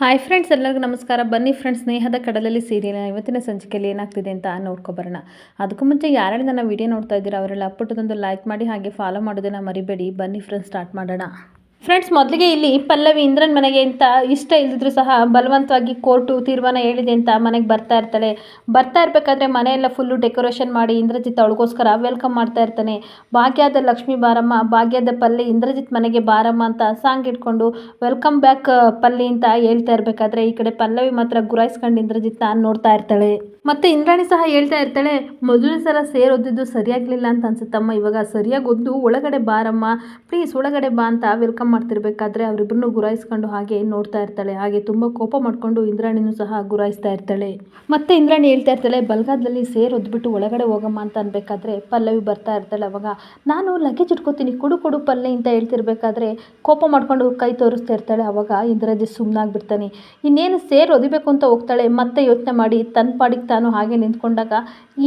Hi friends ಎಲ್ಲರಿಗೂ ನಮಸ್ಕಾರ. ಬನ್ನಿ ಫ್ರೆಂಡ್ಸ್ ಸ್ನೇಹದ ಕಡಲಲ್ಲಿ ಸೀರಿಯಲ್ ಇವತ್ತಿನ ಸಂಚಿಕೆಯಲ್ಲಿ ಏನಾಗ್ತಿದೆ ಅಂತ ನೋಡ್ಕೊಬರೋಣ ಅದಕ್ಕೂ ಮುಂಚೆ ಯಾರ್ಯಾರು ನನ್ನ ವಿಡಿಯೋ ನೋಡ್ತಾ ಇದ್ದೀರಾ ಅವರೆಲ್ಲ ಪುಟ್ಟದೊಂದು ಲೈಕ್ ಮಾಡಿ ಹಾಗೆ ಫಾಲೋ ಮಾಡೋದನ್ನು ಮರಿಬೇಡಿ. ಬನ್ನಿ ಫ್ರೆಂಡ್ಸ್ ಸ್ಟಾರ್ಟ್ ಮಾಡೋಣ. ಫ್ರೆಂಡ್ಸ್ ಮೊದಲಿಗೆ ಇಲ್ಲಿ ಪಲ್ಲವಿ ಇಂದ್ರನ್ ಮನೆಗೆ ಅಂತ ಇಷ್ಟ ಇಲ್ದಿದ್ರು ಸಹ ಬಲವಂತವಾಗಿ ಕೋರ್ಟು ತೀರ್ಮಾನ ಹೇಳಿದೆ ಅಂತ ಮನೆಗೆ ಬರ್ತಾ ಇರ್ತಾಳೆ. ಬರ್ತಾ ಇರಬೇಕಾದ್ರೆ ಮನೆಯೆಲ್ಲ ಫುಲ್ಲು ಡೆಕೋರೇಷನ್ ಮಾಡಿ ಇಂದ್ರಜಿತ್ ಅವಳಿಗೋಸ್ಕರ ವೆಲ್ಕಮ್ ಮಾಡ್ತಾ ಇರ್ತಾನೆ. ಭಾಗ್ಯದ ಲಕ್ಷ್ಮೀ ಬಾರಮ್ಮ, ಭಾಗ್ಯದ ಪಲ್ಲಿ ಇಂದ್ರಜಿತ್ ಮನೆಗೆ ಬಾರಮ್ಮ ಅಂತ ಸಾಂಗ್ ಇಟ್ಕೊಂಡು ವೆಲ್ಕಮ್ ಬ್ಯಾಕ್ ಪಲ್ಲಿ ಅಂತ ಹೇಳ್ತಾ ಇರಬೇಕಾದ್ರೆ ಈ ಕಡೆ ಪಲ್ಲವಿ ಮಾತ್ರ ಗುರಾಯಿಸ್ಕೊಂಡು ಇಂದ್ರಜಿತ್ನ ನೋಡ್ತಾ ಇರ್ತಾಳೆ. ಮತ್ತೆ ಇಂದ್ರಾಣಿ ಸಹ ಹೇಳ್ತಾ ಇರ್ತಾಳೆ, ಮೊದಲನೇ ಸಲ ಸೇರೋದಿದ್ದು ಸರಿಯಾಗಲಿಲ್ಲ ಅಂತ ಅನ್ಸುತ್ತಮ್ಮ. ಇವಾಗ ಸರಿಯಾಗಿ ಒದ್ದು ಒಳಗಡೆ ಬಾರಮ್ಮ ಪ್ಲೀಸ್ ಒಳಗಡೆ ಬಾ ಅಂತ ವೆಲ್ಕಮ್ ಮಾಡ್ತಿರ್ಬೇಕಾದ್ರೆ ಅವರಿಬ್ಬರನ್ನು ಗುರಾಯಿಸ್ಕೊಂಡು ಹಾಗೆ ನೋಡ್ತಾ ಇರ್ತಾಳೆ. ಹಾಗೆ ತುಂಬ ಕೋಪ ಮಾಡಿಕೊಂಡು ಇಂದ್ರಾಣಿನೂ ಸಹ ಗುರಾಯಿಸ್ತಾ ಇರ್ತಾಳೆ. ಮತ್ತೆ ಇಂದ್ರಾಣಿ ಹೇಳ್ತಾ ಇರ್ತಾಳೆ ಬಲ್ಗಾದಲ್ಲಿ ಸೇರ್ ಒದ್ಬಿಟ್ಟು ಒಳಗಡೆ ಹೋಗಮ್ಮ ಅಂತ ಅನ್ಬೇಕಾದ್ರೆ ಪಲ್ಲವಿ ಬರ್ತಾ ಇರ್ತಾಳೆ ಅವಾಗ. ನಾನು ಲಗೇಜ್ ಇಟ್ಕೋತೀನಿ, ಕೊಡು ಕೊಡು ಪಲ್ಲೆ ಅಂತ ಹೇಳ್ತಿರ್ಬೇಕಾದ್ರೆ ಕೋಪ ಮಾಡ್ಕೊಂಡು ಕೈ ತೋರಿಸ್ತಾ ಇರ್ತಾಳೆ ಅವಾಗ. ಇಂದ್ರಾಜಿ ಸುಮ್ಮನಾಗ್ಬಿಡ್ತಾನೆ ಇನ್ನೇನು ಸೇರ್ ಒದಿಬೇಕು ಅಂತ ಹೋಗ್ತಾಳೆ. ಮತ್ತೆ ಯೋಚನೆ ಮಾಡಿ ತನ್ನ ಪಾಡಿಗೆ ತಾನು ಹಾಗೆ ನಿಂತ್ಕೊಂಡಾಗ,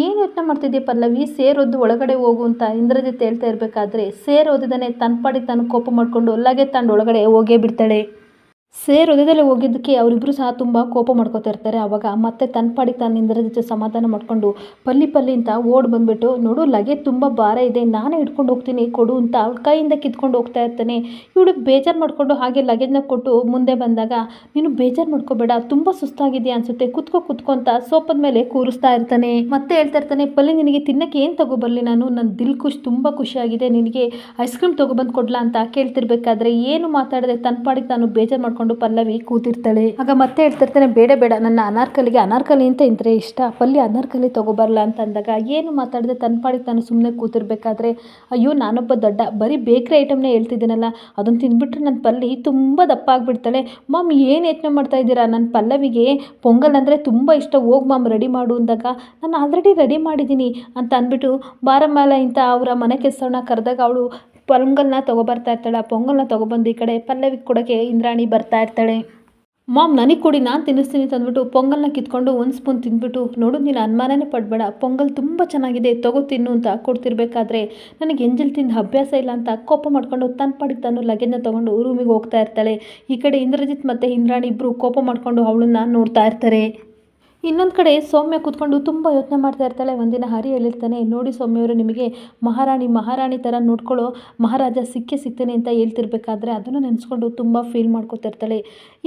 ಏನು ಯೋಚನೆ ಮಾಡ್ತಿದ್ದೆ ಪಲ್ಲವಿ? ಸೇರೊದ್ದು ಒಳಗಡೆ ಹೋಗು ಅಂತ ಇಂದ್ರಜಿತ್ ಹೇಳ್ತಾ ಇರಬೇಕಾದ್ರೆ, ಸೇರ್ ಓದಿದಾನೆ ತನ್ನ ಪಾಡಿಗೆ ತಾನು ಕೋಪ ಮಾಡಿಕೊಂಡು ಲಗೆ ತಂದು ಒಳಗಡೆ ಹೋಗೇ ಬಿಡ್ತಾಳೆ. ಸೇರ್ ಹೃದಯದಲ್ಲಿ ಹೋಗಿದ್ದಕ್ಕೆ ಅವರಿಬ್ಬರು ಸಹ ತುಂಬ ಕೋಪ ಮಾಡ್ಕೋತಾ ಇರ್ತಾರೆ. ಆವಾಗ ಮತ್ತೆ ತನ್ನ ಪಾಡಿಗೆ ತಾನು ಇಂದ್ರ ಜೊತೆ ಸಮಾಧಾನ ಮಾಡಿಕೊಂಡು ಪಲ್ಲಿ ಪಲ್ಲಿ ಅಂತ ಓಡ್ ಬಂದ್ಬಿಟ್ಟು, ನೋಡು ಲಗೇಜ್ ತುಂಬ ಭಾರ ಇದೆ, ನಾನೇ ಹಿಡ್ಕೊಂಡು ಹೋಗ್ತೀನಿ, ಕೊಡು ಅಂತ ಅವ್ಳ ಕೈಯಿಂದ ಕಿತ್ಕೊಂಡು ಹೋಗ್ತಾ ಇರ್ತಾನೆ. ಇವಳು ಬೇಜಾರು ಮಾಡಿಕೊಂಡು ಹಾಗೆ ಲಗೇಜ್ನ ಕೊಟ್ಟು ಮುಂದೆ ಬಂದಾಗ, ನೀನು ಬೇಜಾರು ಮಾಡ್ಕೋಬೇಡ, ತುಂಬ ಸುಸ್ತಾಗಿದೆಯಾ ಅನ್ಸುತ್ತೆ, ಕುತ್ಕೋ ಕುತ್ಕೋ ಅಂತ ಸೋಪದ ಮೇಲೆ ಕೂರಿಸ್ತಾ ಇರ್ತಾನೆ. ಮತ್ತೆ ಹೇಳ್ತಾ ಇರ್ತಾನೆ, ಪಲ್ಲಿ, ನಿನಗೆ ತಿನ್ನಕ್ಕೆ ಏನು ತಗೊಬರಲಿ ನಾನು? ನನ್ನ ದಿಲ್ ಖುಷಿ, ತುಂಬ ಖುಷಿಯಾಗಿದೆ ನಿನಗೆ ಐಸ್ ಕ್ರೀಮ್ ತೊಗೊಬಂದು ಕೊಡ್ಲಾ ಅಂತ ಕೇಳ್ತಿರ್ಬೇಕಾದ್ರೆ ಏನು ಮಾತಾಡದೆ? ತನ್ನ ಪಾಡಿಗೆ ತಾನು ಬೇಜಾರು ಮಾಡ್ಕೊಂಡು ಪಲ್ಲವಿ ಕೂತಿರ್ತಾಳೆ. ಆಗ ಮತ್ತೆ ಹೇಳ್ತಿರ್ತಾನೆ, ಬೇಡ ಬೇಡ, ನನ್ನ ಅನಾರ್ಕಲಿಗೆ ಅನಾರ್ಕಲಿ ಅಂತ ಇದ್ರೆ ಇಷ್ಟ. ಪಲ್ಲಿ ಅನಾರ್ಕಲಿ ತಗೋಬರಲ್ಲ ಅಂತ ಅಂದಾಗ, ಏನು ಮಾತಾಡದೆ ತನ್ನ ಪಾಡಿಗೆ ತಾನು ಸುಮ್ಮನೆ ಕೂತಿರ್ಬೇಕಾದ್ರೆ, ಅಯ್ಯೋ, ನಾನೊಬ್ಬ ದೊಡ್ಡ, ಬರೀ ಬೇಕ್ರಿ ಐಟಮ್ನೇ ಹೇಳ್ತಿದ್ದೀನಲ್ಲ ಅದನ್ನು ತಿಂದ್ಬಿಟ್ರೆ ನನ್ನ ಪಲ್ಲಿ ತುಂಬ ದಪ್ಪ ಆಗಿಬಿಡ್ತಾಳೆ ಮಾಮ್, ಏನು ಯೋಚನೆ ಮಾಡ್ತಾ ಇದ್ದೀರಾ? ನನ್ನ ಪಲ್ಲವಿಗೆ ಪೊಂಗಲ್ ಅಂದರೆ ತುಂಬ ಇಷ್ಟ. ಹೋಗಿ ಮಾಮ್, ರೆಡಿ ಮಾಡು ಅಂದಾಗ, ನಾನು ಆಲ್ರೆಡಿ ರೆಡಿ ಮಾಡಿದ್ದೀನಿ ಅಂತ ಅಂದ್ಬಿಟ್ಟು ಬಾರಮ್ಮಲ ಇಂಥ ಅವರ ಮನೆ ಕೆಲಸವನ್ನ ಕರೆದಾಗ, ಅವಳು ಪೊಂಗಲ್ನ ತೊಗೊಬರ್ತಾ ಇರ್ತಾಳೆ. ಆ ಪೊಂಗಲ್ನ ತೊಗೊಬಂದು ಈ ಕಡೆ ಪಲ್ಲವಿ ಕೊಡೋಕ್ಕೆ ಇಂದ್ರಾಣಿ ಬರ್ತಾ ಇರ್ತಾಳೆ. ಮಾಮ್, ನನಗೆ ಕೊಡಿ, ನಾನು ತಿನ್ನಿಸ್ತೀನಿ ತಂದ್ಬಿಟ್ಟು ಪೊಂಗಲ್ನ ಕಿತ್ಕೊಂಡು ಒಂದು ಸ್ಪೂನ್ ತಿಂದ್ಬಿಟ್ಟು, ನೋಡು, ನೀನು ಅನುಮಾನನೇ ಪಡಬೇಡ. ಪೊಂಗಲ್ ತುಂಬ ಚೆನ್ನಾಗಿದೆ, ತಗೋ ತಿನ್ನು ಅಂತ ಕೊಡ್ತಿರ್ಬೇಕಾದ್ರೆ ನನಗೆ ಎಂಜಲ್ ತಿಂದು ಅಭ್ಯಾಸ ಇಲ್ಲ ಅಂತ ಕೋಪ ಮಾಡ್ಕೊಂಡು ತನ್ನ ಪಾಡಿಗೆ ತಾನು ಲಗೇಜ್ನ ತೊಗೊಂಡು ರೂಮಿಗೆ ಹೋಗ್ತಾ ಇರ್ತಾಳೆ. ಈ ಕಡೆ ಇಂದ್ರಜಿತ್ ಮತ್ತು ಇಂದ್ರಾಣಿ ಇಬ್ಬರು ಕೋಪ ಮಾಡಿಕೊಂಡು ಅವಳನ್ನ ನೋಡ್ತಾ ಇರ್ತಾರೆ. ಇನ್ನೊಂದು ಕಡೆ ಸೌಮ್ಯ ಕೂತ್ಕೊಂಡು ತುಂಬ ಯೋಚನೆ ಮಾಡ್ತಾ ಇರ್ತಾಳೆ. ಒಂದಿನ ಹರಿ ಹೇಳಿರ್ತಾನೆ, ನೋಡಿ ಸೌಮ್ಯವರು ನಿಮಗೆ ಮಹಾರಾಣಿ ಮಹಾರಾಣಿ ಥರ ನೋಡ್ಕೊಳ್ಳೋ ಮಹಾರಾಜ ಸಿಕ್ಕೇ ಸಿಗ್ತಾನೆ ಅಂತ ಹೇಳ್ತಿರ್ಬೇಕಾದ್ರೆ ಅದನ್ನು ನೆನೆಸ್ಕೊಂಡು ತುಂಬ ಫೀಲ್ ಮಾಡ್ಕೊತಿರ್ತಾಳೆ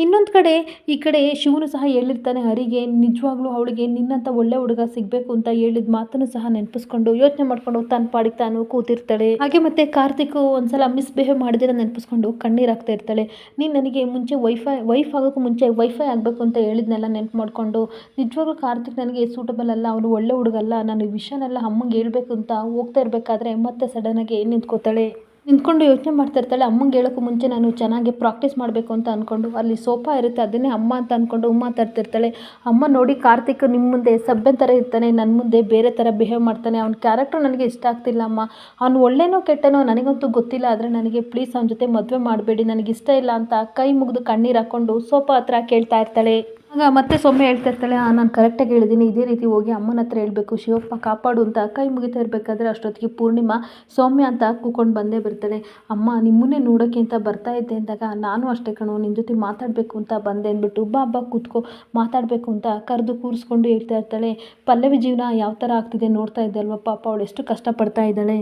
ಇನ್ನೊಂದು ಕಡೆ ಈ ಕಡೆ ಶಿವನು ಸಹ ಹೇಳಿರ್ತಾನೆ, ಹರಿಗೆ, ನಿಜವಾಗ್ಲೂ ಅವಳಿಗೆ ನಿನ್ನಂಥ ಒಳ್ಳೆ ಹುಡುಗ ಸಿಗಬೇಕು ಅಂತ ಹೇಳಿದ ಮಾತನ್ನು ಸಹ ನೆನಪಿಸ್ಕೊಂಡು ಯೋಚನೆ ಮಾಡ್ಕೊಂಡು ತನ್ನ ಪಾಡಿಗೆ ತಾನು ಕೂತಿರ್ತಾಳೆ. ಹಾಗೆ ಮತ್ತೆ ಕಾರ್ತಿಕ್ ಒಂದ್ಸಲ ಮಿಸ್ಬಿಹೇವ್ ಮಾಡಿದಿರ ನೆನಪಿಸ್ಕೊಂಡು ಕಣ್ಣೀರು ಹಾಕ್ತಾ ಇರ್ತಾಳೆ. ನೀನು ನನಗೆ ಮುಂಚೆ ವೈಫೈ ವೈಫ್ ಆಗೋಕ್ಕೂ ಮುಂಚೆ ವೈಫೈ ಆಗಬೇಕು ಅಂತ ಹೇಳಿದ್ನೆಲ್ಲ ನೆನಪು ಮಾಡಿಕೊಂಡು ನಿಜವಾಗ್ಲೂ ಕಾರ್ತಿಕ್ ನನಗೆ ಸೂಟಬಲ್ ಅಲ್ಲ, ಅವನು ಒಳ್ಳೆ ಹುಡುಗಲ್ಲ, ನಾನು ಈ ವಿಷಯನೆಲ್ಲ ಅಮ್ಮಂಗೆ ಹೇಳ್ಬೇಕು ಅಂತ ಹೋಗ್ತಾ ಇರಬೇಕಾದ್ರೆ ಮತ್ತೆ ಸಡನ್ನಾಗಿ ನಿಂತ್ಕೋತಾಳೆ. ನಿಂತ್ಕೊಂಡು ಯೋಚನೆ ಮಾಡ್ತಾ ಇರ್ತಾಳೆ, ಅಮ್ಮಂಗೆ ಹೇಳೋಕ್ಕೂ ಮುಂಚೆ ನಾನು ಚೆನ್ನಾಗಿ ಪ್ರಾಕ್ಟೀಸ್ ಮಾಡಬೇಕು ಅಂತ ಅಂದ್ಕೊಂಡು ಅಲ್ಲಿ ಸೋಫಾ ಇರುತ್ತೆ ಅದನ್ನೇ ಅಮ್ಮ ಅಂತ ಅಂದ್ಕೊಂಡು ಮಾತಾಡ್ತಿರ್ತಾಳೆ ಅಮ್ಮ ನೋಡಿ ಕಾರ್ತಿಕ್ ನಿಮ್ಮ ಮುಂದೆ ಸಬ್ಬೆನ್ ಥರ ಇರ್ತಾನೆ ನನ್ನ ಮುಂದೆ ಬೇರೆ ಥರ ಬಿಹೇವ್ ಮಾಡ್ತಾನೆ, ಅವ್ನ ಕ್ಯಾರೆಕ್ಟರ್ ನನಗೆ ಇಷ್ಟ ಆಗ್ತಿಲ್ಲ ಅಮ್ಮ. ಅವ್ನು ಒಳ್ಳೇನೋ ಕೆಟ್ಟನೋ ನನಗಂತೂ ಗೊತ್ತಿಲ್ಲ, ಆದರೆ ನನಗೆ ಪ್ಲೀಸ್ ಅವನ ಜೊತೆ ಮದುವೆ ಮಾಡಬೇಡಿ ನನಗೆ ಇಷ್ಟ ಇಲ್ಲ ಅಂತ ಕೈ ಮುಗಿದು ಕಣ್ಣೀರು ಹಾಕ್ಕೊಂಡು ಸೋಫಾ ಹತ್ರ ಕೇಳ್ತಾ ಇರ್ತಾಳೆ. ಆಗ ಮತ್ತೆ ಸೊಮ್ಮೆ ಹೇಳ್ತಾ ಇರ್ತಾಳೆ ನಾನು ಕರೆಕ್ಟಾಗಿ ಹೇಳಿದ್ದೀನಿ ಇದೇ ರೀತಿ ಹೋಗಿ ಅಮ್ಮನ ಹತ್ರ ಹೇಳಬೇಕು, ಶಿವಪ್ಪ ಕಾಪಾಡು ಅಂತ ಕೈ ಮುಗಿತಾ ಇರಬೇಕಾದ್ರೆ ಅಷ್ಟೊತ್ತಿಗೆ ಪೂರ್ಣಿಮಾ, ಸೌಮ್ಯ ಅಂತ ಕೂಕೊಂಡು ಬಂದೇ ಬರ್ತಾಳೆ ಅಮ್ಮ, ನಿಮ್ಮನ್ನೇ ನೋಡೋಕ್ಕೆ ಅಂತ ಬರ್ತಾ ಇದ್ದೆ ಅಂದಾಗ ನಾನು ಅಷ್ಟೇ ಕಣೋ ನಿನ್ನ ಜೊತೆ ಮಾತಾಡಬೇಕು ಅಂತ ಬಂದೆ ಅಂದ್ಬಿಟ್ಟು ಬಾ ಬಾ, ಕೂತ್ಕೋ, ಮಾತಾಡಬೇಕು ಅಂತ ಕರೆದು ಕೂರಿಸ್ಕೊಂಡು ಹೇಳ್ತಾ ಇರ್ತಾಳೆ. ಪಲ್ಲವಿ ಜೀವನ ಯಾವ ಥರ ಆಗ್ತಿದೆ ನೋಡ್ತಾ ಇದ್ದಲ್ವ ಪಾಪ ಅವಳು ಎಷ್ಟು ಕಷ್ಟಪಡ್ತಾ ಇದ್ದಾಳೆ.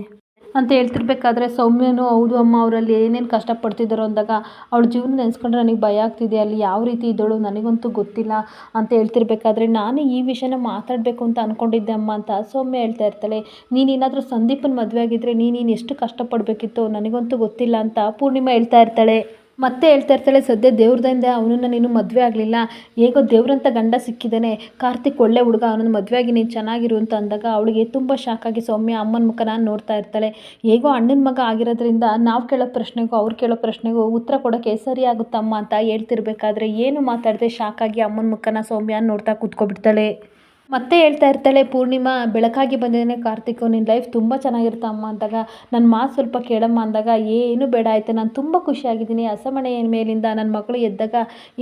ಅಂತ ಹೇಳ್ತಿರ್ಬೇಕಾದ್ರೆ ಸೌಮ್ಯನೂ ಹೌದು ಅಮ್ಮ, ಅವರಲ್ಲಿ ಏನೇನು ಕಷ್ಟಪಡ್ತಿದ್ದಾರೋ ಅಂದಾಗ ಅವಳ ಜೀವನ ನೆನೆಸ್ಕೊಂಡ್ರೆ ನನಗೆ ಭಯ ಆಗ್ತಿದೆ. ಅಲ್ಲಿ ಯಾವ ರೀತಿ ಇದ್ದಳು ನನಗಂತೂ ಗೊತ್ತಿಲ್ಲ ಅಂತ ಹೇಳ್ತಿರ್ಬೇಕಾದ್ರೆ ನಾನು ಈ ವಿಷಯನ ಮಾತಾಡಬೇಕು ಅಂತ ಅಂದ್ಕೊಂಡಿದ್ದೆ ಅಮ್ಮ ಅಂತ ಸೌಮ್ಯ ಹೇಳ್ತಾ ಇರ್ತಾಳೆ. ನೀನೇನಾದರೂ ಸಂದೀಪನ ಮದುವೆ ಆಗಿದ್ದರೆ ನೀನು ಎಷ್ಟು ಕಷ್ಟಪಡಬೇಕಿತ್ತು? ನನಗಂತೂ ಗೊತ್ತಿಲ್ಲ ಅಂತ ಪೂರ್ಣಿಮಾ ಹೇಳ್ತಾ ಇರ್ತಾಳೆ. ಮತ್ತೆ ಹೇಳ್ತಾ ಇರ್ತಾಳೆ, ಸದ್ಯ ದೇವ್ರದಿಂದ ಅವನನ್ನು ನೀನು ಮದುವೆ ಆಗಲಿಲ್ಲ. ಹೇಗೋ ದೇವ್ರಂತ ಗಂಡ ಸಿಕ್ಕಿದ್ದಾನೆ. ಕಾರ್ತಿಕ್ ಒಳ್ಳೆ ಹುಡುಗ, ಅವನನ್ನು ಮದುವೆಯಾಗಿ ನೀನು ಚೆನ್ನಾಗಿರು ಅಂತ ಅಂದಾಗ ಅವಳಿಗೆ ತುಂಬ ಶಾಕಾಗಿ ಸೌಮ್ಯ ಅಮ್ಮನ ಮುಖನ ನೋಡ್ತಾ ಇರ್ತಾಳೆ. ಹೇಗೋ ಅಣ್ಣನ ಮಗ ಆಗಿರೋದ್ರಿಂದ ನಾವು ಕೇಳೋ ಪ್ರಶ್ನೆಗೂ, ಅವ್ರು ಕೇಳೋ ಪ್ರಶ್ನೆಗೂ ಉತ್ತರ ಕೊಡೋಕ್ಕೆ ಸರಿ ಆಗುತ್ತಮ್ಮ ಅಂತ ಹೇಳ್ತಿರ್ಬೇಕಾದ್ರೆ ಏನು ಮಾತಾಡದೆ ಶಾಕಾಗಿ ಅಮ್ಮನ ಮುಖನ ಸೌಮ್ಯ ನೋಡ್ತಾ ಕೂತ್ಕೊಬಿಡ್ತಾಳೆ. ಮತ್ತೆ ಹೇಳ್ತಾ ಇರ್ತಾಳೆ, ಪೂರ್ಣಿಮಾ, ಬೆಳಕಾಗಿ ಬಂದಿದ್ದಾನೆ ಕಾರ್ತಿಕ್ ನಿನ್ನ ಲೈಫ್ ತುಂಬ ಚೆನ್ನಾಗಿರುತ್ತೆ ಅಮ್ಮ ಅಂದಾಗ ನನ್ನ ಮಾತು ಸ್ವಲ್ಪ ಕೇಳಮ್ಮ ಅಂದಾಗ, ಏನು ಬೇಡ ಆಯಿತು, ನಾನು ತುಂಬ ಖುಷಿಯಾಗಿದ್ದೀನಿ ಹಸಮಣೆಯ ಮೇಲಿಂದ ನನ್ನ ಮಗಳು ಎದ್ದಾಗ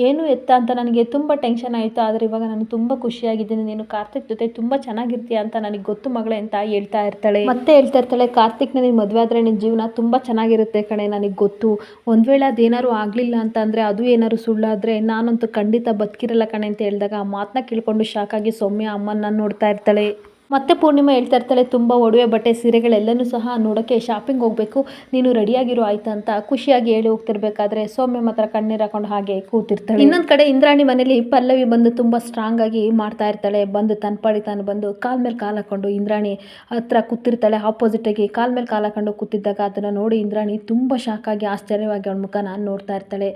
ಏನು ಎತ್ತ ಅಂತ ನನಗೆ ತುಂಬ ಟೆನ್ಷನ್ ಆಯಿತು, ಆದರೆ ಇವಾಗ ನಾನು ತುಂಬ ಖುಷಿಯಾಗಿದ್ದೀನಿ, ನೀನು ಕಾರ್ತಿಕ್ ಜೊತೆ ತುಂಬ ಚೆನ್ನಾಗಿರ್ತೀಯ ಅಂತ ನನಗೆ ಗೊತ್ತು ಮಗಳೇ ಅಂತ ಹೇಳ್ತಾ ಇರ್ತಾಳೆ. ಮತ್ತೆ ಹೇಳ್ತಾ ಇರ್ತಾಳೆ ಕಾರ್ತಿಕ್ ನನಗೆ ಮದುವೆ ಆದರೆ ನಿನ್ನ ಜೀವನ ತುಂಬ ಚೆನ್ನಾಗಿರುತ್ತೆ ಕಣೆ, ನನಗೆ ಗೊತ್ತು. ಒಂದು ವೇಳೆ ಅದೇನಾದ್ರು ಆಗಲಿಲ್ಲ ಅಂತ ಅದು ಏನಾದ್ರು ಸುಳ್ಳಾದರೆ ನಾನಂತೂ ಖಂಡಿತ ಬದುಕಿರಲ್ಲ ಕಣೆ ಅಂತ ಹೇಳಿದಾಗ, ಆ ಮಾತನ್ನ ಕೇಳ್ಕೊಂಡು ಶಾಕಾಗಿ ಸೌಮ್ಯ ಅಮ್ಮನ ನೋಡ್ತಾ ಇರ್ತಾಳೆ. ಮತ್ತೆ ಪೂರ್ಣಿಮಾ ಹೇಳ್ತಾ ಇರ್ತಾಳೆ, ತುಂಬ ಒಡವೆ ಬಟ್ಟೆ ಸೀರೆಗಳೆಲ್ಲನೂ ಸಹ ನೋಡೋಕ್ಕೆ ಶಾಪಿಂಗ್ ಹೋಗಬೇಕು. ನೀನು ರೆಡಿಯಾಗಿರೋ ಆಯ್ತಾ ಅಂತ ಖುಷಿಯಾಗಿ ಹೇಳಿ ಹೋಗ್ತಿರ್ಬೇಕಾದ್ರೆ ಸೌಮ್ಯ ಮಾತ್ರ ಕಣ್ಣೀರು ಹಾಕೊಂಡು ಹಾಗೆ ಕೂತಿರ್ತಾಳೆ. ಇನ್ನೊಂದು ಕಡೆ ಇಂದ್ರಾಣಿ ಮನೇಲಿ ಪಲ್ಲವಿ ಬಂದು ತುಂಬ ಸ್ಟ್ರಾಂಗ್ ಆಗಿ ಮಾಡ್ತಾ ಇರ್ತಾಳೆ. ಬಂದು ತನ್ನ ಪಾಡಿ ತಾನು ಬಂದು ಕಾಲ್ ಮೇಲೆ ಕಾಲು ಹಾಕೊಂಡು ಇಂದ್ರಾಣಿ ಹತ್ರ ಕೂತಿರ್ತಾಳೆ. ಆಪೋಸಿಟಾಗಿ ಕಾಲ್ ಮೇಲೆ ಕಾಲು ಹಾಕೊಂಡು ಕೂತಿದ್ದಾಗ ಅದನ್ನು ನೋಡಿ ಇಂದ್ರಾಣಿ ತುಂಬ ಶಾಕಾಗಿ ಆಶ್ಚರ್ಯವಾಗಿ ಅವಳ ನಾನು ನೋಡ್ತಾ ಇರ್ತಾಳೆ.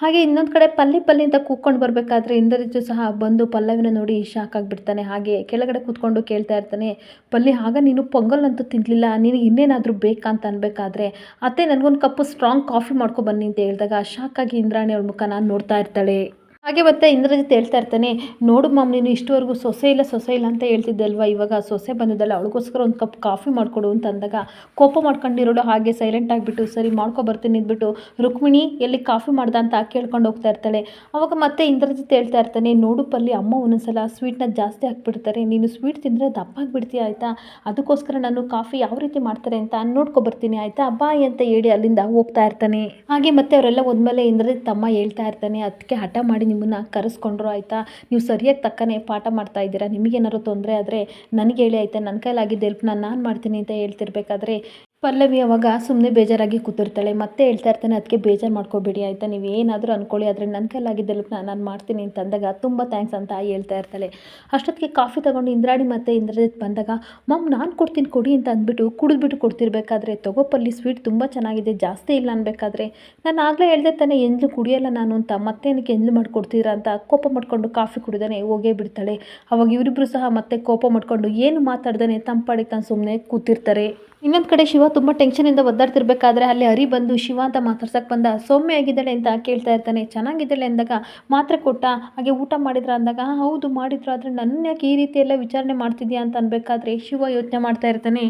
ಹಾಗೆ ಇನ್ನೊಂದು ಕಡೆ ಪಲ್ಲಿ ಪಲ್ಲಿ ಅಂತ ಕೂತ್ಕೊಂಡು ಬರಬೇಕಾದ್ರೆ ಇಂದ್ರಜಿತ್ತು ಸಹ ಬಂದು ಪಲ್ಲವಿನ ನೋಡಿ ಶಾಕ್ ಆಗಿಬಿಡ್ತಾನೆ ಹಾಗೆ ಕೆಳಗಡೆ ಕೂತ್ಕೊಂಡು ಕೇಳ್ತಾ ಇರ್ತಾನೆ, ಪಲ್ಲಿ, ಆಗ ನೀನು ಪೊಂಗಲ್ ಅಂತೂ ತಿನ್ನಲಿಲ್ಲ ನಿನಗೆ ಇನ್ನೇನಾದರೂ ಬೇಕಾ ಅಂತ ಅನ್ಬೇಕಾದ್ರೆ? ಅತ್ತೆ, ನನಗೊಂದು ಕಪ್ಪು ಸ್ಟ್ರಾಂಗ್ ಕಾಫಿ ಮಾಡ್ಕೊ ಬನ್ನಿ ಅಂತ ಹೇಳಿದಾಗ ಶಾಕ್ ಆಗಿ ಇಂದ್ರಾಣಿ ಅವಳ ನಾನು ನೋಡ್ತಾ ಇರ್ತಾಳೆ. ಹಾಗೆ ಮತ್ತೆ ಇಂದ್ರಜಿತ್ ಹೇಳ್ತಾ ಇರ್ತಾನೆ, ನೋಡು ಮಾಮ್, ನೀನು ಇಷ್ಟವರೆಗೂ ಸೊಸೆ ಇಲ್ಲ ಸೊಸೆ ಇಲ್ಲ ಅಂತ ಹೇಳ್ತಿದ್ದಲ್ವಾ? ಇವಾಗ ಸೊಸೆ ಬಂದಿದ್ದಲ್ಲ, ಅವಳಿಗೋಸ್ಕರ ಒಂದು ಕಪ್ ಕಾಫಿ ಮಾಡಿಕೊಡು ಅಂತ ಅಂದಾಗ ಕೋಪ ಮಾಡ್ಕೊಂಡಿರೋಳು ಹಾಗೆ ಸೈಲೆಂಟ್ ಆಗಿಬಿಟ್ಟು, ಸರಿ ಮಾಡ್ಕೊ ಬರ್ತೀನಿ ಅಂದ್ಬಿಟ್ಟು ರುಕ್ಮಿಣಿ ಎಲ್ಲಿ ಕಾಫಿ ಮಾಡ್ದ ಅಂತ ಕೇಳ್ಕೊಂಡು ಹೋಗ್ತಾ ಇರ್ತಾಳೆ. ಅವಾಗ ಮತ್ತೆ ಇಂದ್ರಜಿತ್ ಹೇಳ್ತಾ ಇರ್ತಾನೆ, ನೋಡು ಪಲ್ಲಿ, ಅಮ್ಮ ಒಂದೊಂದ್ಸಲ ಸ್ವೀಟ್ನ ಜಾಸ್ತಿ ಹಾಕ್ಬಿಡ್ತಾರೆ. ನೀನು ಸ್ವೀಟ್ ತಿಂದರೆ ದಪ್ಪ ಆಗಿಬಿಡ್ತೀಯ ಆಯಿತಾ? ಅದಕ್ಕೋಸ್ಕರ ನಾನು ಕಾಫಿ ಯಾವ ರೀತಿ ಮಾಡ್ತಾರೆ ಅಂತ ನೋಡ್ಕೊ ಬರ್ತೀನಿ ಆಯಿತಾ? ಬಾಯ್ ಅಂತ ಹೇಳಿ ಅಲ್ಲಿಂದ ಹೋಗ್ತಾ ಇರ್ತಾನೆ. ಹಾಗೆ ಮತ್ತೆ ಅವರೆಲ್ಲ ಒಂದ್ಮೇಲೆ ಇಂದ್ರಜಿತ್ ತಮ್ಮ ಹೇಳ್ತಾ ಇರ್ತಾನೆ, ಅದಕ್ಕೆ ಹಠ ಮಾಡಿ ನಿಮ್ಮನ್ನು ಕರೆಸ್ಕೊಂಡ್ರು ಆಯಿತಾ? ನೀವು ಸರಿಯಾಗಿ ತಕ್ಕನೆ ಪಾಠ ಮಾಡ್ತಾ ಇದ್ದೀರಾ? ನಿಮಗೇನಾದ್ರು ತೊಂದರೆ ಆದರೆ ನನಗೆ ಹೇಳಿ ಆಯಿತಾ? ನನ್ನ ಕೈಲಾಗಿದ್ದ ಹೆಲ್ಪ್ನ ನಾನು ಮಾಡ್ತೀನಿ ಅಂತ ಹೇಳ್ತಿರ್ಬೇಕಾದ್ರೆ ಪಲ್ಲವಿ ಅವಾಗ ಸುಮ್ಮನೆ ಬೇಜಾರಾಗಿ ಕೂತಿರ್ತಾಳೆ. ಮತ್ತೆ ಹೇಳ್ತಾ ಇರ್ತಾನೆ ಅದಕ್ಕೆ ಬೇಜಾರು ಮಾಡ್ಕೋಬೇಡಿ ಆಯಿತಾ, ನೀವು ಏನಾದರೂ ಅಂದ್ಕೊಳ್ಳಿ ಆದರೆ ನನ್ನ ಕೈಲಾಗಿದ್ದ ನಾನು ಮಾಡ್ತೀನಿ ಅಂತ ಅಂದಾಗ ತುಂಬ ಥ್ಯಾಂಕ್ಸ್ ಅಂತ ಹೇಳ್ತಾ ಇರ್ತಾಳೆ. ಅಷ್ಟೊತ್ತಿಗೆ ಕಾಫಿ ತಗೊಂಡು ಇಂದ್ರಾಣಿ ಮತ್ತು ಇಂದ್ರಜಿತ್ ಬಂದಾಗ, ಮಮ್, ನಾನು ಕೊಡ್ತೀನಿ ಕೊಡಿ ಅಂತ ಅಂದ್ಬಿಟ್ಟು ಕುಡಿದ್ಬಿಟ್ಟು ಕೊಡ್ತಿರ್ಬೇಕಾದ್ರೆ ತಗೋಪಲ್ಲಿ ಸ್ವೀಟ್ ತುಂಬ ಚೆನ್ನಾಗಿದೆ, ಜಾಸ್ತಿ ಇಲ್ಲ ಅನ್ಬೇಕಾದ್ರೆ. ನಾನು ಆಗಲೇ ಹೇಳ್ದೆ ತಾನೆ, ಎಂದ್ಲು ಕುಡಿಯಲ್ಲ ನಾನು ಅಂತ, ಮತ್ತೆ ಏನಕ್ಕೆ ಎಂದ್ಲು ಮಾಡ್ಕೊಡ್ತೀರಾ ಅಂತ ಕೋಪ ಮಾಡ್ಕೊಂಡು ಕಾಫಿ ಕುಡಿದಾನೆ ಹೋಗೇ ಬಿಡ್ತಾಳೆ. ಅವಾಗ ಇವರಿಬ್ಬರು ಸಹ ಮತ್ತೆ ಕೋಪ ಮಾಡ್ಕೊಂಡು, ಏನು ಮಾತಾಡ್ದಾನೆ ತಂಪಾಡಿಗೆ ತಾನು ಸುಮ್ಮನೆ ಕೂತಿರ್ತಾರೆ. ಇನ್ನೊಂದು ಕಡೆ ಶಿವ ತುಂಬ ಟೆನ್ಷನಿಂದ ಒದ್ದಾಡ್ತಿರ್ಬೇಕಾದ್ರೆ ಅಲ್ಲಿ ಹರಿ ಬಂದು ಶಿವ ಅಂತ ಮಾತಾಡ್ಸಕ್ಕೆ ಬಂದ. ಸೌಮ್ಯ ಆಗಿದ್ದಾಳೆ ಅಂತ ಕೇಳ್ತಾ ಇರ್ತಾನೆ. ಚೆನ್ನಾಗಿದ್ದಾಳೆ ಅಂದಾಗ ಮಾತ್ರೆ ಕೊಟ್ಟ. ಹಾಗೆ ಊಟ ಮಾಡಿದ್ರ ಅಂದಾಗ ಹೌದು, ಮಾಡಿದ್ರು. ಆದರೆ ನನ್ನ ಯಾಕೆ ಈ ರೀತಿ ಎಲ್ಲ ವಿಚಾರಣೆ ಮಾಡ್ತಿದ್ಯಾ? ಅಂತ ಅನ್ಬೇಕಾದ್ರೆ ಶಿವ ಯೋಚನೆ ಮಾಡ್ತಾ ಇರ್ತಾನೆ.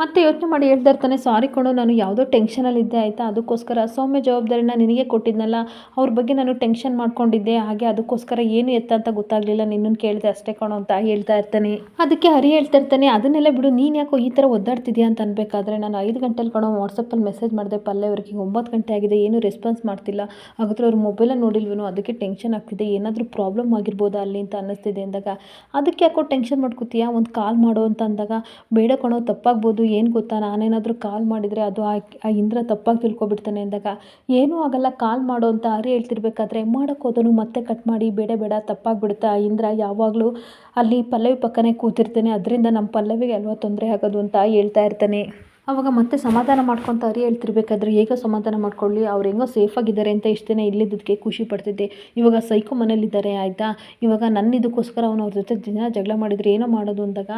ಮತ್ತೆ ಯೋಚನೆ ಮಾಡಿ ಹೇಳ್ತಾ ಇರ್ತಾನೆ ಸಾರಿ ಕಣೋ, ನಾನು ಯಾವುದೋ ಟೆನ್ಷನಲ್ಲಿದ್ದೆ ಆಯಿತಾ? ಅದಕ್ಕೋಸ್ಕರ ಸೌಮ್ಯ ಜವಾಬ್ದಾರಿನ ನಿನಗೆ ಕೊಟ್ಟಿದ್ನಲ್ಲ, ಅವ್ರ ಬಗ್ಗೆ ನಾನು ಟೆನ್ಷನ್ ಮಾಡ್ಕೊಂಡಿದ್ದೆ, ಹಾಗೆ ಅದಕ್ಕೋಸ್ಕರ ಏನು ಎತ್ತ ಅಂತ ಗೊತ್ತಾಗಲಿಲ್ಲ ನಿನ್ನನ್ನು ಕೇಳಿದೆ ಅಷ್ಟೇ ಕಣೋ ಅಂತ ಹೇಳ್ತಾ ಇರ್ತಾನೆ. ಅದಕ್ಕೆ ಹರಿ ಹೇಳ್ತಾ ಇರ್ತಾನೆ, ಅದನ್ನೆಲ್ಲ ಬಿಡು, ನೀನು ಯಾಕೋ ಈ ಥರ ಒದ್ದಾಡ್ತಿದ್ಯಾ ಅಂತ ಅನ್ಬೇಕಾದ್ರೆ ನಾನು ಐದು ಗಂಟೆಲಿ ಕಣೋ ವಾಟ್ಸಪ್ಪಲ್ಲಿ ಮೆಸೇಜ್ ಮಾಡಿದೆ, ಪಲ್ಲೆ ಅವ್ರಿಗೆ ಒಂಬತ್ತು ಗಂಟೆ ಆಗಿದೆ, ಏನು ರೆಸ್ಪಾನ್ಸ್ ಮಾಡ್ತಿಲ್ಲ. ಹಾಗಾದ್ರೆ ಅವ್ರ ಮೊಬೈಲಲ್ಲಿ ನೋಡಿಲ್ವೇನೋ, ಅದಕ್ಕೆ ಟೆನ್ಷನ್ ಆಗ್ತಿದೆ, ಏನಾದರೂ ಪ್ರಾಬ್ಲಮ್ ಆಗಿರ್ಬೋದಾ ಅಲ್ಲಿ ಅಂತ ಅನ್ನಿಸ್ತಿದೆ ಅಂದಾಗ, ಅದಕ್ಕೆ ಯಾಕೋ ಟೆನ್ಷನ್ ಮಾಡ್ಕೋತೀಯಾ? ಒಂದು ಕಾಲ್ ಮಾಡು ಅಂತ ಅಂದಾಗ, ಬೇಡ ಕಣೋ, ತಪ್ಪಾಗ್ಬೋದು ಏನು ಗೊತ್ತಾ? ನಾನೇನಾದರೂ ಕಾಲ್ ಮಾಡಿದರೆ ಅದು ಆ ಇಂದ್ರ ತಪ್ಪಾಗಿ ತಿಳ್ಕೊಬಿಡ್ತಾನೆ ಅಂದಾಗ, ಏನೂ ಆಗಲ್ಲ ಕಾಲ್ ಮಾಡು ಅಂತ ಹರಿ ಹೇಳ್ತಿರ್ಬೇಕಾದ್ರೆ ಮಾಡೋಕ್ಕೋದನು ಮತ್ತೆ ಕಟ್ ಮಾಡಿ, ಬೇಡ ಬೇಡ, ತಪ್ಪಾಗ್ಬಿಡುತ್ತಾ? ಆ ಇಂದ್ರ ಯಾವಾಗಲೂ ಅಲ್ಲಿ ಪಲ್ಲವಿ ಪಕ್ಕನೇ ಕೂತಿರ್ತಾನೆ, ಅದರಿಂದ ನಮ್ಮ ಪಲ್ಲವಿಗೆ ಅಲ್ವಾ ತೊಂದರೆ ಆಗೋದು ಅಂತ ಹೇಳ್ತಾ ಇರ್ತಾನೆ. ಅವಾಗ ಮತ್ತೆ ಸಮಾಧಾನ ಮಾಡ್ಕೊತ ಅರಿ ಹೇಳ್ತಿರ್ಬೇಕಾದ್ರೆ, ಹೇಗೋ ಸಮಾಧಾನ ಮಾಡ್ಕೊಳ್ಳಿ, ಅವ್ರು ಹೆಂಗೋ ಸೇಫಾಗಿದ್ದಾರೆ ಅಂತ ಇಷ್ಟು ದಿನ ಇಲ್ಲಿದ್ದಕ್ಕೆ ಖುಷಿ ಪಡ್ತಿದ್ದೆ. ಇವಾಗ ಸೈಕೋ ಮನೇಲಿದ್ದಾರೆ ಆಯಿತಾ? ಇವಾಗ ನನ್ನ ಇದಕ್ಕೋಸ್ಕರ ಅವನು ಅವ್ರ ಜೊತೆ ದಿನ ಜಗಳ ಮಾಡಿದ್ರೆ ಏನೋ ಮಾಡೋದು ಅಂದಾಗ,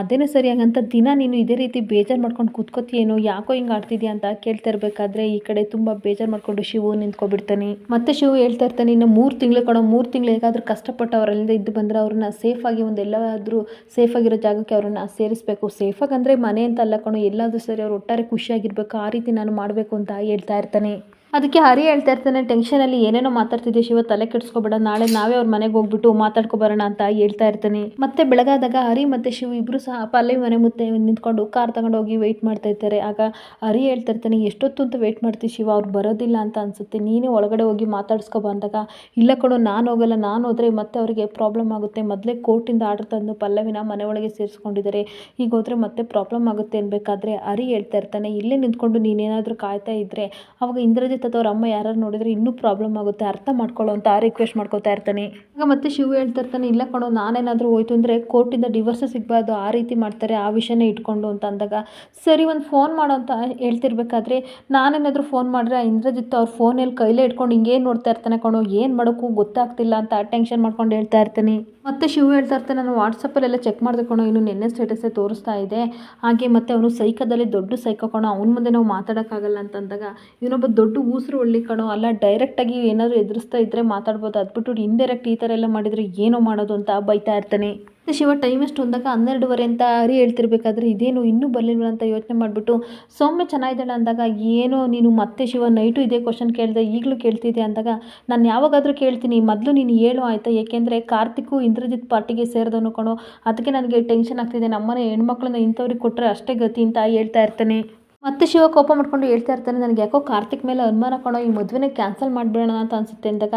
ಅದೇನೇ ಸರಿ ಹಾಗಂತ ದಿನ ನೀನು ಇದೇ ರೀತಿ ಬೇಜಾರು ಮಾಡ್ಕೊಂಡು ಕೂತ್ಕೋತೀಯೇನೋ, ಯಾಕೋ ಹಿಂಗೆ ಆಡ್ತಿದ್ಯಾ ಅಂತ ಕೇಳ್ತಾ ಇರಬೇಕಾದ್ರೆ ಈ ಕಡೆ ತುಂಬ ಬೇಜಾರು ಮಾಡ್ಕೊಂಡು ಶಿವು ನಿಂತ್ಕೊಬಿಡ್ತಾನೆ. ಮತ್ತೆ ಶಿವು ಹೇಳ್ತಾ ಇರ್ತಾನೆ, ಇನ್ನು ಮೂರು ತಿಂಗಳು ಕಣೋ, ಮೂರು ತಿಂಗಳು ಹೇಗಾದರೂ ಕಷ್ಟಪಟ್ಟು ಅವರಲ್ಲಿಂದ ಇದ್ದು ಬಂದರೆ ಅವ್ರನ್ನ ಸೇಫಾಗಿ ಒಂದು ಎಲ್ಲಾದರೂ ಸೇಫಾಗಿರೋ ಜಾಗಕ್ಕೆ ಅವ್ರನ್ನ ಸೇರಿಸಬೇಕು. ಸೇಫಾಗಿ ಅಂದರೆ ಮನೆ ಅಂತ ಅಲ್ಲ ಕಣೋ, ಎಲ್ಲಾದರೂ ಸರಿ ಅವ್ರು ಒಟ್ಟಾರೆ ಖುಷಿಯಾಗಿರ್ಬೇಕು ಆ ರೀತಿ ನಾನು ಮಾಡಬೇಕು ಅಂತ ಹೇಳ್ತಾ ಇರ್ತಾನೆ. ಅದಕ್ಕೆ ಹರಿ ಹೇಳ್ತಾ ಇರ್ತಾನೆ ಟೆನ್ಷನಲ್ಲಿ ಏನೇನೋ ಮಾತಾಡ್ತಿದ್ದೆ ಶಿವ? ತಲೆ ಕೆಡಿಸ್ಕೊಬೇಡ, ನಾಳೆ ನಾವೇ ಅವ್ರ ಮನೆಗೆ ಹೋಗ್ಬಿಟ್ಟು ಮಾತಾಡ್ಕೊ ಬರೋಣ ಅಂತ ಹೇಳ್ತಾ ಇರ್ತಾನೆ. ಮತ್ತೆ ಬೆಳಗಾದಾಗ ಹರಿ ಮತ್ತೆ ಶಿವ ಇಬ್ರು ಸಹ ಪಲ್ಲೆ ಮನೆ ಮುತ್ತೆ ನಿಂತ್ಕೊಂಡು ಕಾರ್ ತಗೊಂಡು ಹೋಗಿ ವೆಯ್ಟ್ ಮಾಡ್ತಾ ಇರ್ತಾರೆ. ಆಗ ಹರಿ ಹೇಳ್ತಾ ಇರ್ತಾನೆ, ಎಷ್ಟೊತ್ತು ಅಂತ ವೆಯ್ಟ್ ಮಾಡ್ತೀವಿ ಶಿವ? ಅವ್ರು ಬರೋದಿಲ್ಲ ಅಂತ ಅನ್ಸುತ್ತೆ. ನೀನೇ ಒಳಗಡೆ ಹೋಗಿ ಮಾತಾಡ್ಸ್ಕೊ ಬಂದಾಗ, ಇಲ್ಲ ಕೊಡು ನಾನು ಹೋಗಲ್ಲ, ನಾನು ಹೋದ್ರೆ ಮತ್ತೆ ಅವರಿಗೆ ಪ್ರಾಬ್ಲಮ್ ಆಗುತ್ತೆ. ಮೊದಲೇ ಕೋರ್ಟಿಂದ ಆರ್ಡರ್ ತಂದು ಪಲ್ಲವಿನ ಮನೆ ಒಳಗೆ ಸೇರಿಸ್ಕೊಂಡಿದ್ದಾರೆ. ಈಗ ಹೋದ್ರೆ ಮತ್ತೆ ಪ್ರಾಬ್ಲಮ್ ಆಗುತ್ತೆ ಅನ್ಬೇಕಾದ್ರೆ, ಹರಿ ಹೇಳ್ತಾ ಇರ್ತಾನೆ. ಇಲ್ಲೇ ನಿಂತ್ಕೊಂಡು ನೀನೇನಾದರೂ ಕಾಯ್ತಾ ಇದ್ದರೆ ಅವಾಗ ಇಂದ್ರಜಿತ್ ಅವ್ರ ಅಮ್ಮ ಯಾರು ನೋಡಿದ್ರೆ ಇನ್ನೂ ಪ್ರಾಬ್ಲಮ್ ಆಗುತ್ತೆ, ಅರ್ಥ ಮಾಡ್ಕೊಳ್ಳೋ ಅಂತ ರಿಕ್ವೆಸ್ಟ್ ಮಾಡ್ಕೊತಾ ಇರ್ತಾನೆ. ಈಗ ಮತ್ತೆ ಶಿವ ಹೇಳ್ತಾ ಇರ್ತಾನೆ, ಇಲ್ಲ ಕಣೋ, ನಾನೇನಾದರೂ ಹೋಯ್ತು ಅಂದರೆ ಕೋರ್ಟಿಂದ ಡಿವೋರ್ಸ್ ಸಿಗಬಾರ್ದು, ಆ ರೀತಿ ಮಾಡ್ತಾರೆ, ಆ ವಿಷಯನೇ ಇಟ್ಕೊಂಡು, ಅಂತ ಅಂದಾಗ, ಸರಿ, ಒಂದು ಫೋನ್ ಮಾಡೋ ಅಂತ ಹೇಳ್ತಿರ್ಬೇಕಾದ್ರೆ, ನಾನೇನಾದರೂ ಫೋನ್ ಮಾಡಿದ್ರೆ ಇಂದ್ರಜಿತ್ ಅವ್ರ ಫೋನಲ್ಲಿ ಕೈಲೇ ಇಟ್ಕೊಂಡು ಹಿಂಗೇನು ನೋಡ್ತಾ ಇರ್ತಾನೆ ಕಣೋ, ಏನು ಮಾಡೋಕ್ಕೂ ಗೊತ್ತಾಗ್ತಿಲ್ಲ ಅಂತ ಟೆನ್ಷನ್ ಮಾಡ್ಕೊಂಡು ಹೇಳ್ತಾ ಇರ್ತಾನೆ. ಮತ್ತೆ ಶಿವ ಹೇಳ್ತಾ ಇರ್ತಾರೆ ನಾನು ವಾಟ್ಸಪ್ಪಲ್ಲೆಲ್ಲ ಚೆಕ್ ಮಾಡಿದೆ ಇನ್ನು ನಿನ್ನೆ ಸ್ಟೇಟಸ್ಸೇ ತೋರಿಸ್ತಾ ಇದೆ. ಹಾಗೆ ಮತ್ತೆ ಅವನು ಸೈಕದಲ್ಲಿ ದೊಡ್ಡ ಸೈಕೋ ಕಣೋ, ಅವ್ನ ಮುಂದೆ ನಾವು ಮಾತಾಡೋಕ್ಕಾಗಲ್ಲ ಅಂತಂದಾಗ ಇವನೊಬ್ಬ ದೊಡ್ಡ ಊಸರು ಒಳ್ಳಿ ಕಣೋ, ಅಲ್ಲ ಡೈರೆಕ್ಟಾಗಿ ಏನಾದರೂ ಎದುರಿಸ್ತಾ ಇದ್ದರೆ ಮಾತಾಡ್ಬೋದು. ಅದ್ಬಿಟ್ಟು ಇಂಡೈರೆಕ್ಟ್ ಈ ಥರ ಎಲ್ಲ ಮಾಡಿದರೆ ಏನೋ ಮಾಡೋದು ಅಂತ ಬೈತಾ ಇರ್ತಾನೆ. ಶಿವ ಟೈಮ್ ಎಷ್ಟು ಅಂದಾಗ ಹನ್ನೆರಡುವರೆ ಅಂತ ಹರಿ ಹೇಳ್ತಿರ್ಬೇಕಾದ್ರೆ ಇದೇನು ಇನ್ನೂ ಬರಲಿಲ್ಲ ಅಂತ ಯೋಚನೆ ಮಾಡಿಬಿಟ್ಟು, ಸೌಮ್ಯ ಚೆನ್ನಾಗಿದ್ದಾಳೆ ಅಂದಾಗ ಏನೋ ನೀನು ಮತ್ತೆ ಶಿವ ನೈಟು ಇದೇ ಕ್ವಶನ್ ಕೇಳಿದೆ, ಈಗಲೂ ಕೇಳ್ತಿದ್ದೆ ಅಂದಾಗ, ನಾನು ಯಾವಾಗಾದರೂ ಕೇಳ್ತೀನಿ, ಮೊದಲು ನೀನು ಹೇಳು ಆಯಿತಾ? ಏಕೆಂದರೆ ಕಾರ್ತಿಕು ಇಂದ್ರಜಿತ್ ಪಾರ್ಟಿಗೆ ಸೇರಿದವನು ಕಣೋ, ಅದಕ್ಕೆ ನನಗೆ ಟೆನ್ಷನ್ ಆಗ್ತಿದೆ. ನಮ್ಮನೆ ಹೆಣ್ಮಕ್ಳನ್ನ ಇಂಥವ್ರಿಗೆ ಕೊಟ್ಟರೆ ಅಷ್ಟೇ ಗತಿ ಅಂತ ಹೇಳ್ತಾ ಇರ್ತಾನೆ. ಮತ್ತೆ ಶಿವ ಕೋಪ ಮಾಡ್ಕೊಂಡು ಹೇಳ್ತಾ ಇರ್ತಾನೆ, ನನಗೆ ಯಾಕೋ ಕಾರ್ತಿಕ್ ಮೇಲೆ ಅನುಮಾನ ಕಣೋ, ಈ ಮದುವೆನೇ ಕ್ಯಾನ್ಸಲ್ ಮಾಡಿಬಿಡೋಣ ಅಂತ ಅನಿಸುತ್ತೆ. ಅಂದಾಗ,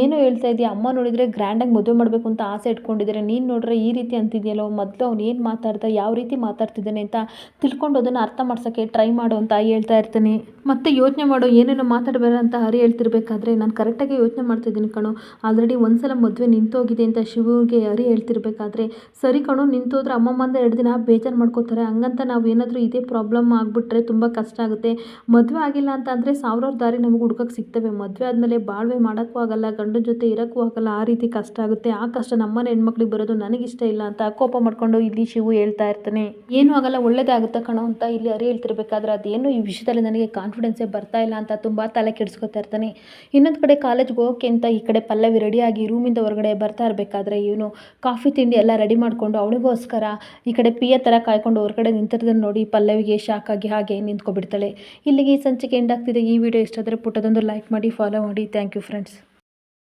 ಏನು ಹೇಳ್ತಾ ಇದೆಯಾ? ಅಮ್ಮ ನೋಡಿದರೆ ಗ್ರ್ಯಾಂಡಾಗಿ ಮದುವೆ ಮಾಡಬೇಕು ಅಂತ ಆಸೆ ಇಟ್ಕೊಂಡಿದ್ದಾರೆ ನೀನು ನೋಡ್ರೆ ಈ ರೀತಿ ಅಂತಿದೆಯಲ್ಲೋ? ಮೊದಲು ಅವ್ನು ಏನು ಮಾತಾಡ್ತಾ ಯಾವ ರೀತಿ ಮಾತಾಡ್ತಿದ್ದಾನೆ ಅಂತ ತಿಳ್ಕೊಂಡು ಅದನ್ನು ಅರ್ಥ ಮಾಡ್ಸೋಕ್ಕೆ ಟ್ರೈ ಮಾಡು ಅಂತ ಹೇಳ್ತಾ ಇರ್ತೀನಿ. ಮತ್ತೆ ಯೋಚನೆ ಮಾಡು, ಏನೇನೋ ಮಾತಾಡಬೇಡ ಅಂತ ಹರಿ ಹೇಳ್ತಿರ್ಬೇಕಾದ್ರೆ ನಾನು ಕರೆಕ್ಟಾಗಿ ಯೋಚನೆ ಮಾಡ್ತಿದ್ದೀನಿ ಕಣೋ. ಆಲ್ರೆಡಿ ಒಂದ್ಸಲ ಮದುವೆ ನಿಂತೋಗಿದೆ ಅಂತ ಶಿವಗೆ ಹರಿ ಹೇಳ್ತಿರ್ಬೇಕಾದ್ರೆ, ಸರಿ ಕಣೋ, ನಿಂತೋದ್ರೆ ಅಮ್ಮಮ್ಮ ಅಂದ ಎರಡು ದಿನ ಬೇಜಾರು ಮಾಡ್ಕೋತಾರೆ. ಹಂಗಂತ ನಾವು ಏನಾದರೂ ಇದೇ ಪ್ರಾಬ್ಲಮ್ ಆಗಿಬಿಟ್ರೆ ತುಂಬ ಕಷ್ಟ ಆಗುತ್ತೆ. ಮದುವೆ ಆಗಿಲ್ಲ ಅಂತ ಅಂದರೆ ಸಾವಿರಾರು ದಾರಿ ನಮಗೆ ಹುಡ್ಕಕ್ಕೆ ಸಿಗ್ತವೆ. ಮದುವೆ ಆದಮೇಲೆ ಬಾಳ್ವೆ ಮಾಡೋಕ್ಕೂ ಆಗಲ್ಲ, ಗಂಡನ ಜೊತೆ ಇರೋಕ್ಕೂ ಆಗಲ್ಲ, ಆ ರೀತಿ ಕಷ್ಟ ಆಗುತ್ತೆ. ಆ ಕಷ್ಟ ನಮ್ಮನೆ ಹೆಣ್ಮಕ್ಳಿಗೆ ಬರೋದು ನನಗಿಷ್ಟ ಇಲ್ಲ ಅಂತ ಕೋಪ ಮಾಡ್ಕೊಂಡು ಇಲ್ಲಿ ಶಿವು ಹೇಳ್ತಾ ಇರ್ತಾನೆ. ಏನು ಆಗಲ್ಲ ಒಳ್ಳೇದೇ ಆಗುತ್ತೆ ಕಣೋ ಅಂತ ಇಲ್ಲಿ ಅರಿ ಹೇಳ್ತಿರ್ಬೇಕಾದ್ರೆ ಅದೇನು ಈ ವಿಷಯದಲ್ಲಿ ನನಗೆ ಕಾನ್ಫಿಡೆನ್ಸೇ ಬರ್ತಾ ಇಲ್ಲ ಅಂತ ತುಂಬ ತಲೆ ಕೆಡಿಸ್ಕೊತಾ ಇರ್ತಾನೆ. ಇನ್ನೊಂದು ಕಡೆ ಕಾಲೇಜ್ಗೆ ಹೋಗೋಕ್ಕೆ ಅಂತ ಈ ಕಡೆ ಪಲ್ಲವಿ ರೆಡಿಯಾಗಿ ರೂಮಿಂದ ಹೊರಗಡೆ ಬರ್ತಾ ಇರಬೇಕಾದ್ರೆ ಇವನು ಕಾಫಿ ತಿಂಡಿ ಎಲ್ಲ ರೆಡಿ ಮಾಡಿಕೊಂಡು ಅವಳಿಗೋಸ್ಕರ ಈ ಕಡೆ ಪಿಯ ಥರ ಕಾಯ್ಕೊಂಡು ಹೊರಗಡೆ ನಿಂತಿರೋದನ್ನು ನೋಡಿ ಪಲ್ಲವಿಗೆ ಶಾಕ್ ಆಗಿ ಹಾಗೆ ನಿಂತ್ಕೊಬಿಡ್ತಾಳೆ ಇಲ್ಲಿಗೆ ಈ ಸಂಚಿಕೆ ಎಂಡ್ ಆಗ್ತಿದೆ. ಈ ವಿಡಿಯೋ ಇಷ್ಟ ಆದರೆ ಪುಟ್ಟದೊಂದು ಲೈಕ್ ಮಾಡಿ ಫಾಲೋ ಮಾಡಿ. Thank you friends